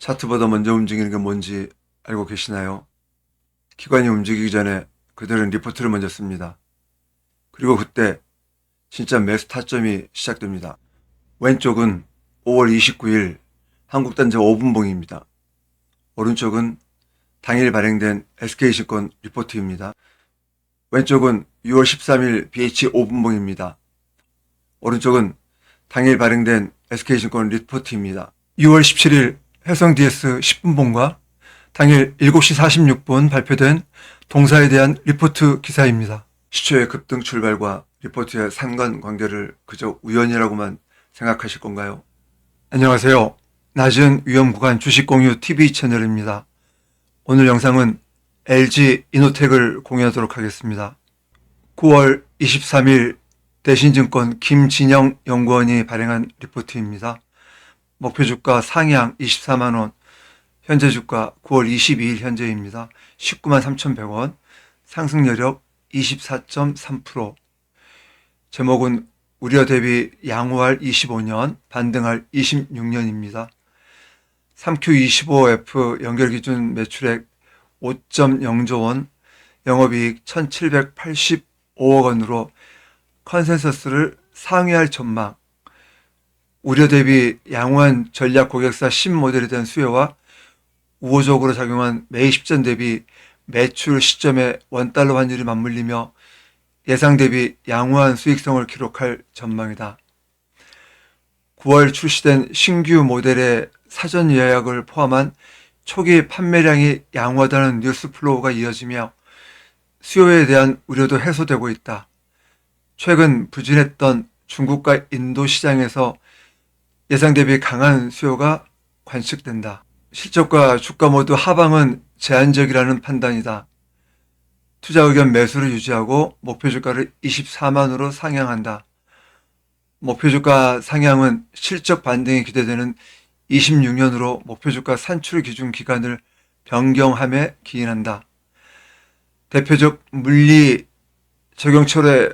차트보다 먼저 움직이는 게 뭔지 알고 계시나요? 기관이 움직이기 전에 그들은 리포트를 먼저 씁니다. 그리고 그때 진짜 매수 타점이 시작됩니다. 왼쪽은 5월 29일 한국단지 5분봉입니다. 오른쪽은 당일 발행된 SK증권 리포트입니다. 왼쪽은 6월 13일 BH 5분봉입니다. 오른쪽은 당일 발행된 SK증권 리포트입니다. 6월 17일 해성 DS 10분봉과 당일 7시 46분 발표된 동사에 대한 리포트 기사입니다. 시초의 급등 출발과 리포트의 상관 관계를 그저 우연이라고만 생각하실 건가요? 안녕하세요. 낮은 위험 구간 주식 공유 TV 채널입니다. 오늘 영상은 LG 이노텍을 공유하도록 하겠습니다. 9월 23일 대신증권 김진영 연구원이 발행한 리포트입니다. 목표 주가 상향 24만 원, 현재 주가 9월 22일 현재입니다. 19만 3,100원, 상승 여력 24.3%. 제목은 우려 대비 양호할 25년, 반등할 26년입니다. 3Q25F 연결 기준 매출액 5.0조 원, 영업이익 1,785억 원으로 컨센서스를 상회할 전망, 우려 대비 양호한 전략 고객사 신모델에 대한 수요와 우호적으로 작용한 매입 시점 대비 매출 시점의 원달러 환율이 맞물리며 예상 대비 양호한 수익성을 기록할 전망이다. 9월 출시된 신규 모델의 사전 예약을 포함한 초기 판매량이 양호하다는 뉴스 플로우가 이어지며 수요에 대한 우려도 해소되고 있다. 최근 부진했던 중국과 인도 시장에서 예상 대비 강한 수요가 관측된다. 실적과 주가 모두 하방은 제한적이라는 판단이다. 투자 의견 매수를 유지하고 목표 주가를 24만으로 상향한다. 목표 주가 상향은 실적 반등이 기대되는 26년으로 목표 주가 산출 기준 기간을 변경함에 기인한다. 대표적 물리 적용 철에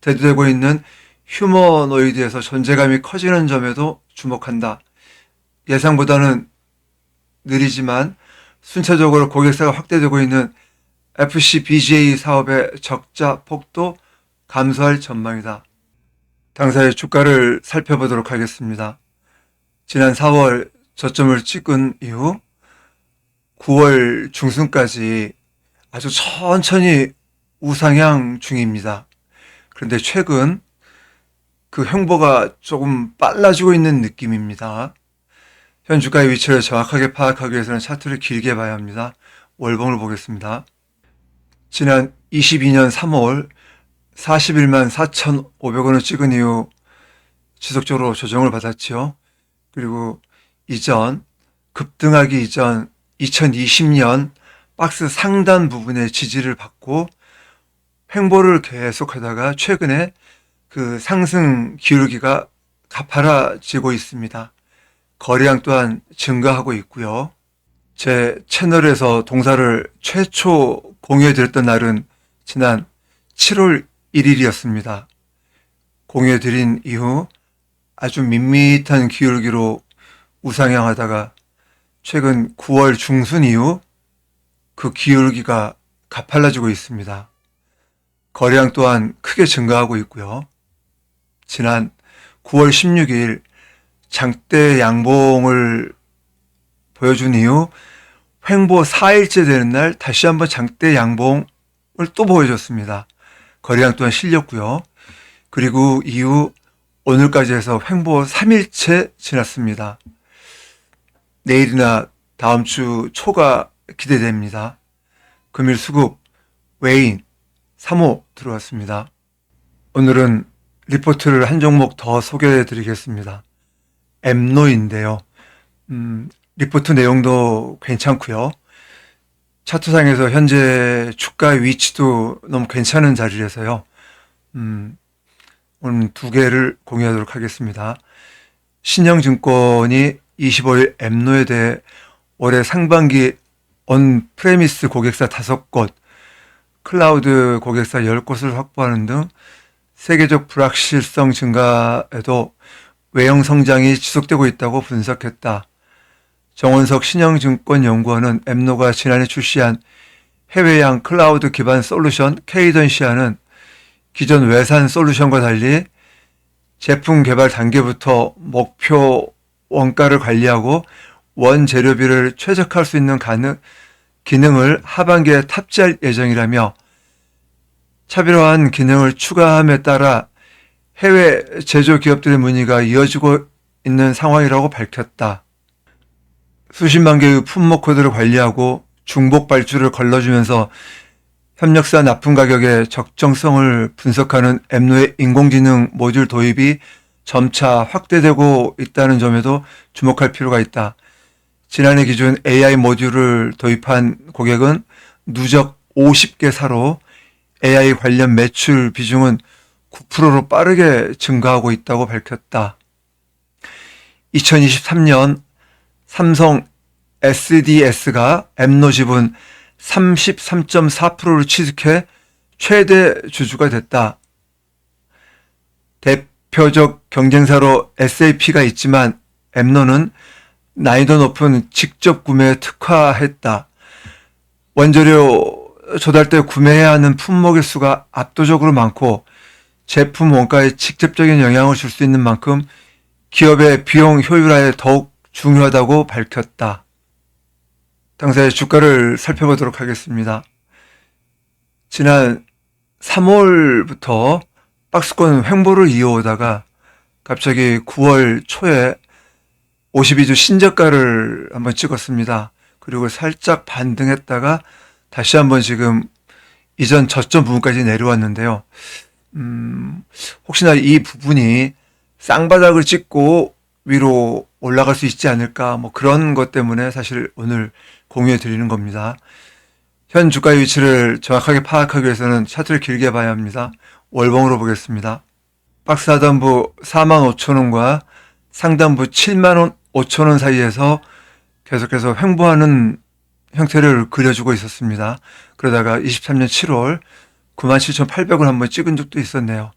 대두되고 있는 휴머노이드에서 존재감이 커지는 점에도 주목한다. 예상보다는 느리지만 순차적으로 고객사가 확대되고 있는 FC BGA 사업의 적자 폭도 감소할 전망이다. 당사의 주가를 살펴보도록 하겠습니다. 지난 4월 저점을 찍은 이후 9월 중순까지 아주 천천히 우상향 중입니다. 그런데 최근 그 횡보가 조금 빨라지고 있는 느낌입니다. 현 주가의 위치를 정확하게 파악하기 위해서는 차트를 길게 봐야 합니다. 월봉을 보겠습니다. 지난 22년 3월 41만 4,500원을 찍은 이후 지속적으로 조정을 받았지요. 그리고 이전 급등하기 이전 2020년 박스 상단 부분의 지지를 받고 횡보를 계속하다가 최근에 그 상승 기울기가 가파라지고 있습니다. 거래량 또한 증가하고 있고요. 제 채널에서 동사를 최초 공유해 드렸던 날은 지난 7월 1일이었습니다. 공유해 드린 이후 아주 밋밋한 기울기로 우상향하다가 최근 9월 중순 이후 그 기울기가 가팔라지고 있습니다. 거래량 또한 크게 증가하고 있고요. 지난 9월 16일 장대 양봉을 보여준 이후 횡보 4일째 되는 날 다시 한번 장대 양봉을 또 보여줬습니다. 거래량 또한 실렸고요. 그리고 이후 오늘까지 해서 횡보 3일째 지났습니다. 내일이나 다음 주 초가 기대됩니다. 금일 수급 외인 3호 들어왔습니다. 오늘은 리포트를 한 종목 더 소개해 드리겠습니다. 엠노인데요. 음, 리포트 내용도 괜찮고요. 차트상에서 현재 주가 위치도 너무 괜찮은 자리라서요. 음, 오늘 두 개를 공유하도록 하겠습니다. 신영증권이 25일 엠노에 대해 올해 상반기 온 프레미스 고객사 5곳, 클라우드 고객사 10곳을 확보하는 등 세계적 불확실성 증가에도 외형 성장이 지속되고 있다고 분석했다. 정원석 신영증권연구원은 엠노가 지난해 출시한 해외양 클라우드 기반 솔루션 케이던시아는 기존 외산 솔루션과 달리 제품 개발 단계부터 목표 원가를 관리하고 원재료비를 최적화할 수 있는 가능, 기능을 하반기에 탑재할 예정이라며 차별화한 기능을 추가함에 따라 해외 제조 기업들의 문의가 이어지고 있는 상황이라고 밝혔다. 수십만 개의 품목 코드를 관리하고 중복 발주를 걸러주면서 협력사 납품 가격의 적정성을 분석하는 앱노의 인공지능 모듈 도입이 점차 확대되고 있다는 점에도 주목할 필요가 있다. 지난해 기준 AI 모듈을 도입한 고객은 누적 50개 사로 AI 관련 매출 비중은 9%로 빠르게 증가하고 있다고 밝혔다. 2023년 삼성 SDS가 앱노 지분 33.4%를 취득해 최대 주주가 됐다. 대표적 경쟁사로 SAP가 있지만 앱노는 난이도 높은 직접 구매에 특화했다. 원재료 조달 때 구매해야 하는 품목의 수가 압도적으로 많고 제품 원가에 직접적인 영향을 줄 수 있는 만큼 기업의 비용 효율화에 더욱 중요하다고 밝혔다. 당사의 주가를 살펴보도록 하겠습니다. 지난 3월부터 박스권 횡보를 이어오다가 갑자기 9월 초에 52주 신저가를 한번 찍었습니다. 그리고 살짝 반등했다가 다시 한번 지금 이전 저점 부분까지 내려왔는데요. 음, 혹시나 이 부분이 쌍바닥을 찍고 위로 올라갈 수 있지 않을까 뭐 그런 것 때문에 사실 오늘 공유해 드리는 겁니다. 현 주가 위치를 정확하게 파악하기 위해서는 차트를 길게 봐야 합니다. 월봉으로 보겠습니다. 박스 하단부 4만 5천 원과 상단부 7만 원 5천 원 사이에서 계속해서 횡보하는 형태를 그려주고 있었습니다. 그러다가 23년 7월 97,800원 한번 찍은 적도 있었네요.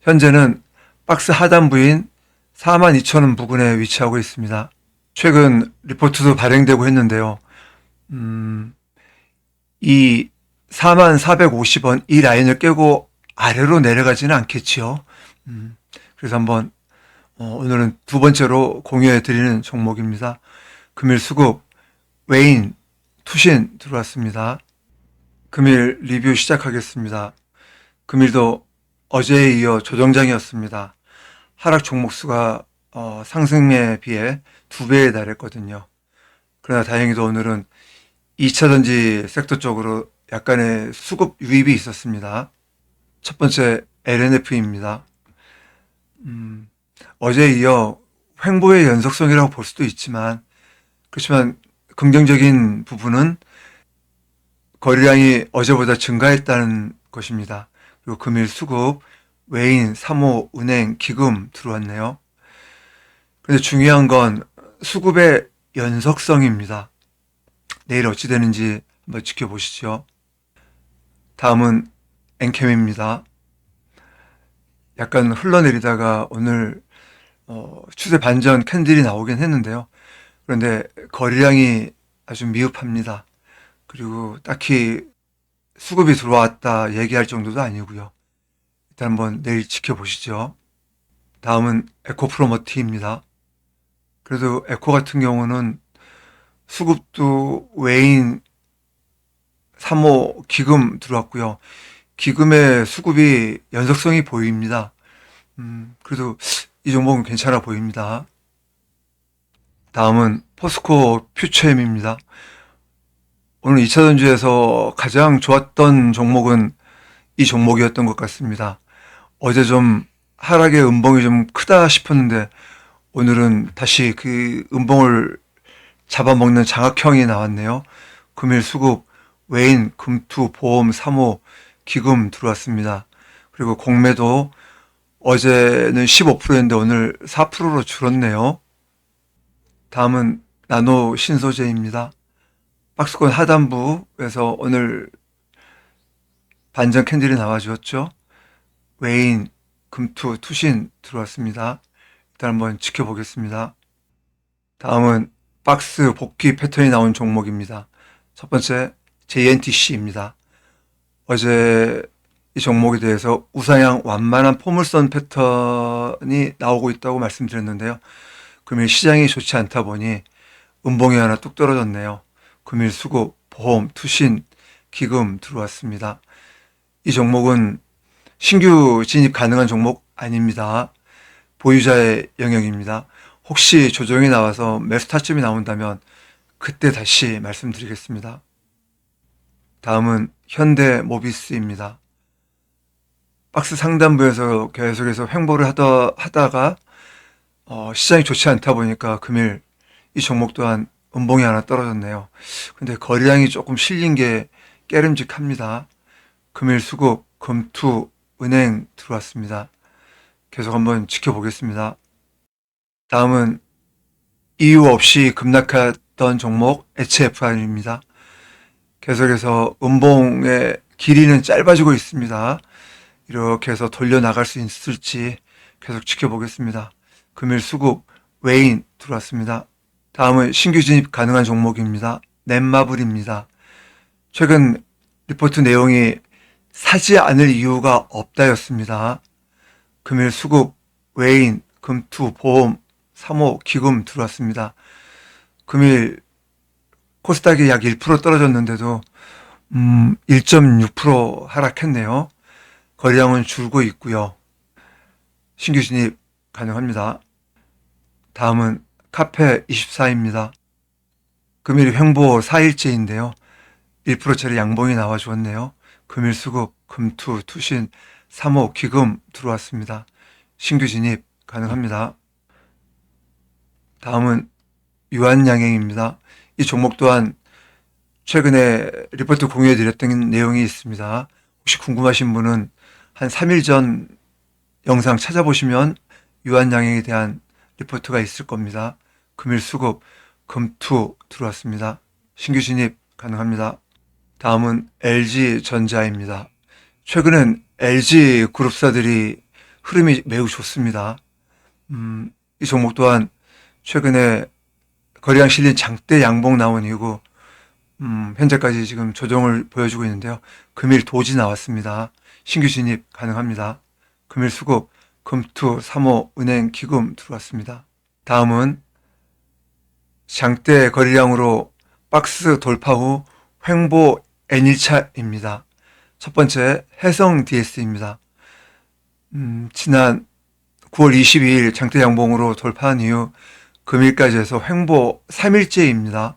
현재는 박스 하단부인 4만 2천 원 부근에 위치하고 있습니다. 최근 리포트도 발행되고 했는데요. 음, 이 4만 450원 이 라인을 깨고 아래로 내려가지는 않겠지요. 음, 그래서 한번 어, 오늘은 두 번째로 공유해 드리는 종목입니다. 금일 수급 웨인 투신 들어왔습니다. 금일 리뷰 시작하겠습니다. 금일도 어제에 이어 조정장이었습니다. 하락 종목 수가 어, 상승에 비해 두 배에 달했거든요. 그러나 다행히도 오늘은 2차전지 섹터 쪽으로 약간의 수급 유입이 있었습니다. 첫 번째 LNF입니다. 음, 어제에 이어 횡보의 연속성이라고 볼 수도 있지만 그렇지만 긍정적인 부분은 거래량이 어제보다 증가했다는 것입니다. 그리고 금일 수급, 외인, 사모, 은행, 기금 들어왔네요. 근데 중요한 건 수급의 연속성입니다. 내일 어찌 되는지 한번 지켜보시죠. 다음은 엔캠입니다. 약간 흘러내리다가 오늘 어, 추세 반전 캔들이 나오긴 했는데요. 그런데 거래량이 아주 미흡합니다. 그리고 딱히 수급이 들어왔다 얘기할 정도도 아니고요. 일단 한번 내일 지켜보시죠. 다음은 에코프로머티입니다. 그래도 에코 같은 경우는 수급도 외인 3호 기금 들어왔고요. 기금의 수급이 연속성이 보입니다. 음, 그래도 이 종목은 괜찮아 보입니다. 다음은 포스코 퓨처엠입니다. 오늘 2차 전지에서 가장 좋았던 종목은 이 종목이었던 것 같습니다. 어제 좀 하락의 음봉이 좀 크다 싶었는데 오늘은 다시 그 음봉을 잡아먹는 장악형이 나왔네요. 금일 수급, 외인, 금투, 보험, 사모, 기금 들어왔습니다. 그리고 공매도 어제는 15%였는데 오늘 4%로 줄었네요. 다음은 나노 신소재입니다. 박스권 하단부에서 오늘 반전 캔들이 나와주었죠. 외인, 금투, 투신 들어왔습니다. 일단 한번 지켜보겠습니다. 다음은 박스 복귀 패턴이 나온 종목입니다. 첫 번째 JNTC입니다. 어제 이 종목에 대해서 우상향 완만한 포물선 패턴이 나오고 있다고 말씀드렸는데요. 금일 시장이 좋지 않다 보니 음봉이 하나 뚝 떨어졌네요. 금일 수급, 보험, 투신, 기금 들어왔습니다. 이 종목은 신규 진입 가능한 종목 아닙니다. 보유자의 영역입니다. 혹시 조정이 나와서 매수 타점이 나온다면 그때 다시 말씀드리겠습니다. 다음은 현대 모비스입니다. 박스 상단부에서 계속해서 횡보를 하다, 하다가 어, 시장이 좋지 않다 보니까 금일 이 종목 또한 음봉이 하나 떨어졌네요. 근데 거래량이 조금 실린 게 깨름직합니다. 금일 수급, 금투, 은행 들어왔습니다. 계속 한번 지켜보겠습니다. 다음은 이유 없이 급락했던 종목 HFR입니다. 계속해서 음봉의 길이는 짧아지고 있습니다. 이렇게 해서 돌려 나갈 수 있을지 계속 지켜보겠습니다. 금일 수급 외인 들어왔습니다. 다음은 신규 진입 가능한 종목입니다. 넷마블입니다. 최근 리포트 내용이 사지 않을 이유가 없다였습니다. 금일 수급 외인 금투 보험 3호 기금 들어왔습니다. 금일 코스닥이 약 1% 떨어졌는데도 음, 1.6% 하락했네요. 거래량은 줄고 있고요. 신규 진입 가능합니다. 다음은 카페 24입니다. 금일 횡보 4일째인데요. 1%짜리 양봉이 나와 주었네요. 금일 수급, 금투, 투신, 3호, 기금 들어왔습니다. 신규 진입 가능합니다. 다음은 유한양행입니다. 이 종목 또한 최근에 리포트 공유해 드렸던 내용이 있습니다. 혹시 궁금하신 분은 한 3일 전 영상 찾아보시면 유한양행에 대한 리포트가 있을 겁니다. 금일 수급, 금투 들어왔습니다. 신규 진입 가능합니다. 다음은 LG전자입니다. 최근엔 LG 그룹사들이 흐름이 매우 좋습니다. 음, 이 종목 또한 최근에 거래량 실린 장대 양봉 나온 이후 음, 현재까지 지금 조정을 보여주고 있는데요. 금일 도지 나왔습니다. 신규 진입 가능합니다. 금일 수급, 금투, 3호, 은행, 기금 들어왔습니다. 다음은 장대 거래량으로 박스 돌파 후 횡보 N일차입니다. 첫 번째 해성 DS입니다. 음, 지난 9월 22일 장대 양봉으로 돌파한 이후 금일까지 해서 횡보 3일째입니다.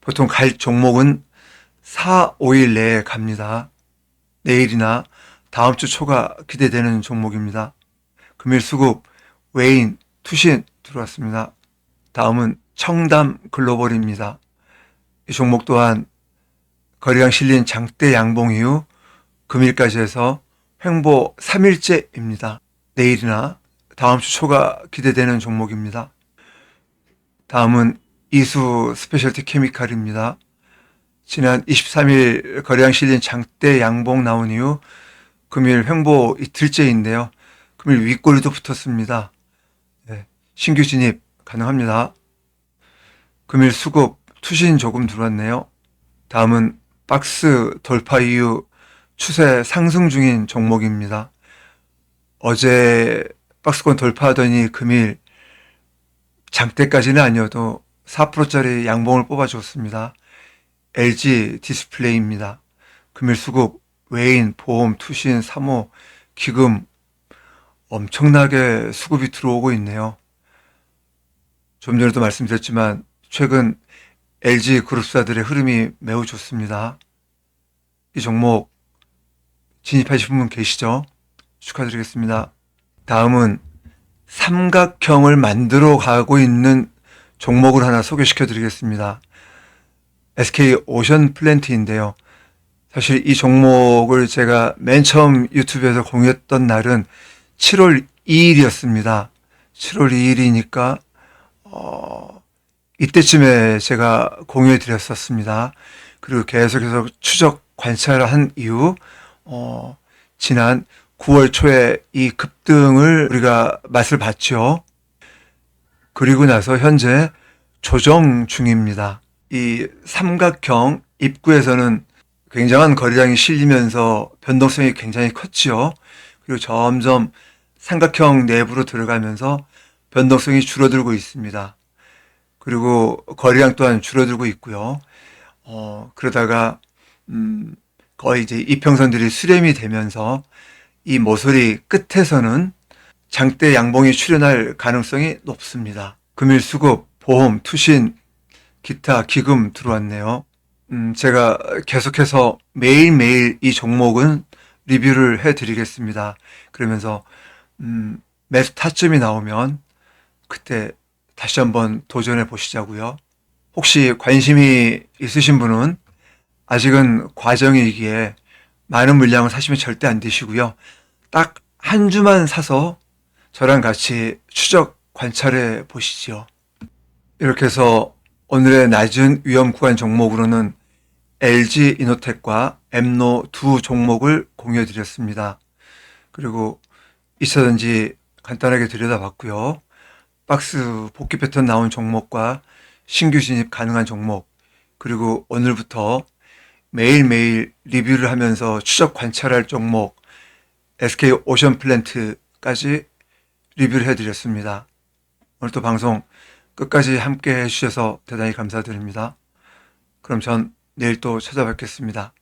보통 갈 종목은 4, 5일 내에 갑니다. 내일이나 다음 주 초가 기대되는 종목입니다. 금일 수급, 외인, 투신 들어왔습니다. 다음은 청담 글로벌입니다. 이 종목 또한 거래량 실린 장대 양봉 이후 금일까지 해서 횡보 3일째입니다. 내일이나 다음 주 초가 기대되는 종목입니다. 다음은 이수 스페셜티 케미칼입니다. 지난 23일 거래량 실린 장대 양봉 나온 이후 금일 횡보 이틀째인데요. 금일 윗꼬리도 붙었습니다. 네, 신규 진입 가능합니다. 금일 수급 투신 조금 들어왔네요. 다음은 박스 돌파 이후 추세 상승 중인 종목입니다. 어제 박스권 돌파하더니 금일 장대까지는 아니어도 4%짜리 양봉을 뽑아줬습니다. LG 디스플레이입니다. 금일 수급, 외인, 보험, 투신, 3호, 기금 엄청나게 수급이 들어오고 있네요. 좀 전에도 말씀드렸지만 최근 LG 그룹사들의 흐름이 매우 좋습니다. 이 종목 진입하신 분 계시죠? 축하드리겠습니다. 다음은 삼각형을 만들어 가고 있는 종목을 하나 소개시켜 드리겠습니다. SK 오션 플랜트인데요. 사실 이 종목을 제가 맨 처음 유튜브에서 공유했던 날은 7월 2일이었습니다. 7월 2일이니까 어, 이때쯤에 제가 공유해 드렸었습니다. 그리고 계속해서 추적 관찰을 한 이후 어, 지난 9월 초에 이 급등을 우리가 맛을 봤죠. 그리고 나서 현재 조정 중입니다. 이 삼각형 입구에서는 굉장한 거리량이 실리면서 변동성이 굉장히 컸지요. 그리고 점점 삼각형 내부로 들어가면서 변동성이 줄어들고 있습니다. 그리고 거리량 또한 줄어들고 있고요. 어, 그러다가 음, 거의 이제 이평선들이 수렴이 되면서 이 모서리 끝에서는 장대 양봉이 출현할 가능성이 높습니다. 금일 수급, 보험, 투신, 기타, 기금 들어왔네요. 음, 제가 계속해서 매일매일 이 종목은 리뷰를 해 드리겠습니다. 그러면서, 음, 매수 타점이 나오면 그때 다시 한번 도전해 보시자고요. 혹시 관심이 있으신 분은 아직은 과정이기에 많은 물량을 사시면 절대 안 되시고요. 딱 한 주만 사서 저랑 같이 추적 관찰해 보시죠. 이렇게 해서 오늘의 낮은 위험 구간 종목으로는 LG 이노텍과 엠노 두 종목을 공유해 드렸습니다. 그리고 2차전지 간단하게 들여다봤고요. 박스 복귀 패턴 나온 종목과 신규 진입 가능한 종목, 그리고 오늘부터 매일매일 리뷰를 하면서 추적 관찰할 종목, SK 오션 플랜트까지 리뷰를 해드렸습니다. 오늘도 방송 끝까지 함께 해주셔서 대단히 감사드립니다. 그럼 전 내일 또 찾아뵙겠습니다.